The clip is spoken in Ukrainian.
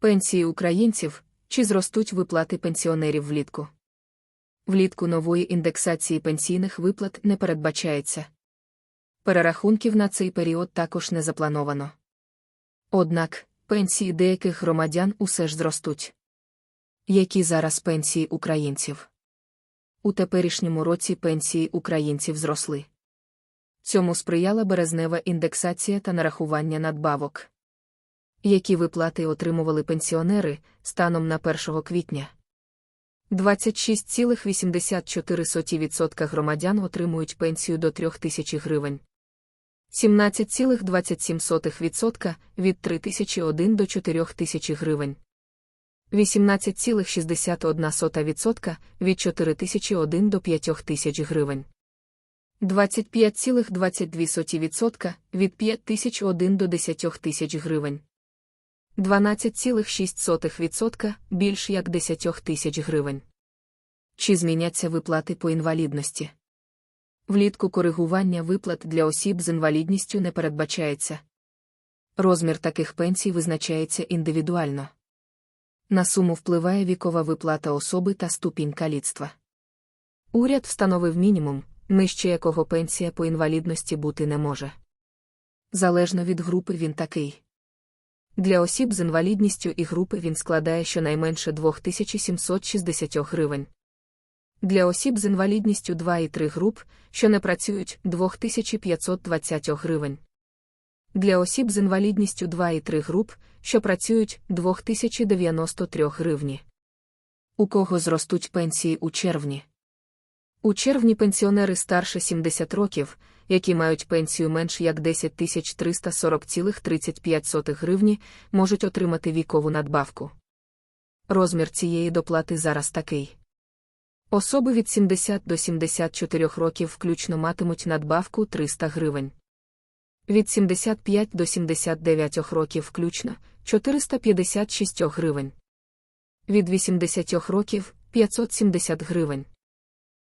Пенсії українців чи зростуть виплати пенсіонерів влітку. Влітку нової індексації пенсійних виплат не передбачається. Перерахунків на цей період також не заплановано. Однак, пенсії деяких громадян усе ж зростуть. Які зараз пенсії українців? У теперішньому році пенсії українців зросли. Цьому сприяла березнева індексація та нарахування надбавок. Які виплати отримували пенсіонери станом на 1 квітня? 26,84% громадян отримують пенсію до 3 тисяч гривень. 17,27% від 3001 до 4000 гривень. 18,61% від 4001 до 5000 гривень. 25,22% від 5001 до 10 тисяч гривень. 12,6% більш як 10 тисяч гривень. Чи зміняться виплати по інвалідності? Влітку коригування виплат для осіб з інвалідністю не передбачається. Розмір таких пенсій визначається індивідуально. На суму впливає вікова виплата особи та ступінь каліцтва. Уряд встановив мінімум, нижче якого пенсія по інвалідності бути не може. Залежно від групи він такий. Для осіб з інвалідністю і групи він складає щонайменше 2760 гривень. Для осіб з інвалідністю 2 і 3 груп, що не працюють 2520 гривень. Для осіб з інвалідністю 2 і 3 груп, що працюють 2093 гривні. У кого зростуть пенсії у червні? У червні пенсіонери старше 70 років, які мають пенсію менш як 10 340,35 гривні, можуть отримати вікову надбавку. Розмір цієї доплати зараз такий. Особи від 70 до 74 років включно матимуть надбавку 300 гривень. Від 75 до 79 років включно 456 гривень. Від 80 років 570 гривень.